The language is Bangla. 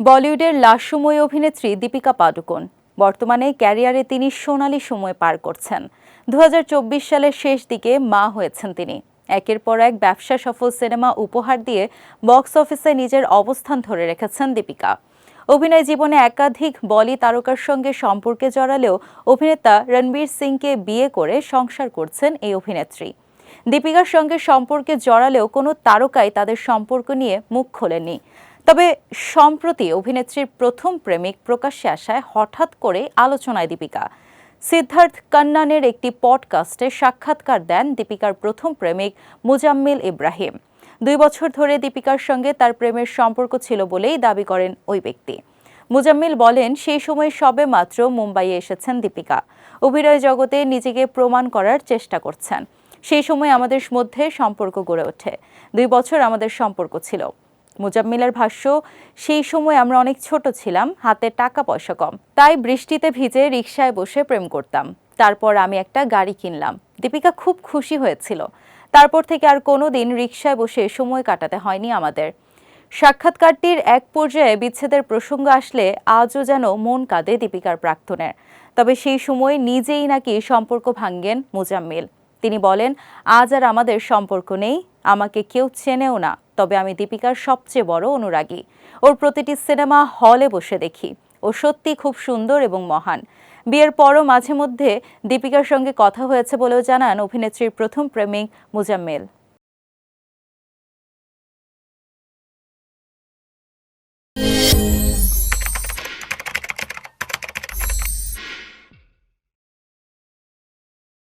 বলিউডের লাশময়ী অভিনেত্রী দীপিকা পাডুকোন। বর্তমানে ক্যারিয়ারে তিনি সোনালী সময় পার করছেন। দু হাজার চব্বিশ সালের শেষ দিকে মা হয়েছেন তিনি। একের পর এক ব্যবসা সফল সিনেমা উপহার দিয়ে বক্স অফিসে নিজের অবস্থান ধরে রেখেছেন দীপিকা। অভিনয় জীবনে একাধিক বলি তারকার সঙ্গে সম্পর্কে জড়ালেও অভিনেতা রণবীর সিংকে বিয়ে করে সংসার করছেন এই অভিনেত্রী। দীপিকার সঙ্গে সম্পর্কে জড়ালেও কোনো তারকাই তাদের সম্পর্ক নিয়ে মুখ খোলেননি। তবে সম্প্রতি অভিনেত্রীর প্রথম প্রেমিক প্রকাশ্যে আসায় হঠাৎ করে আলোচনায় দীপিকা। সিদ্ধার্থ কান্নানের একটি পডকাস্টে সাক্ষাৎকার দেন দীপিকার প্রথম প্রেমিক মুজাম্মিল ইব্রাহিম। দুই বছর ধরে দীপিকার সঙ্গে তার প্রেমের সম্পর্ক ছিল বলেই দাবি করেন ওই ব্যক্তি। মুজাম্মিল বলেন, সেই সময় সবে মাত্র মুম্বাইয়ে এসেছেন দীপিকা। অভিনয় জগতে নিজেকে প্রমাণ করার চেষ্টা করছেন। সেই সময় আমাদের মধ্যে সম্পর্ক গড়ে ওঠে। দুই বছর আমাদের সম্পর্ক ছিল। মুজাম্মিলের ভাষ্য, সেই সময় আমরা অনেক ছোট ছিলাম, হাতে টাকা পয়সা কম। তাই বৃষ্টিতে ভিজে রিকশায় বসে প্রেম করতাম। তারপর আমি একটা গাড়ি কিনলাম। দীপিকা খুব খুশি হয়েছিল। তারপর থেকে আর কোনো দিন রিকশায় বসে সময় কাটাতে হয়নি আমাদের। সাক্ষাৎকারটির এক পর্যায়ে বিচ্ছেদের প্রসঙ্গ আসলে আজও যেন মন কাঁদে দীপিকার প্রাক্তনের। তবে সেই সময় নিজেই নাকি সম্পর্ক ভাঙ্গেন মুজাম্মিল। তিনি বলেন, আজ আর আমাদের সম্পর্ক নেই, আমাকে কেউ চেনেও না। তবে আমি দীপিকার সবচেয়ে বড় অনুরাগী। ওর প্রতিটি সিনেমা হলে বসে দেখি। ও সত্যি খুব সুন্দর এবং মহান। বিয়ের পরও মাঝে মধ্যে দীপিকার সঙ্গে কথা হয়েছে বলেও জানান অভিনেত্রীর প্রথম প্রেমিক মুজাম্মেল।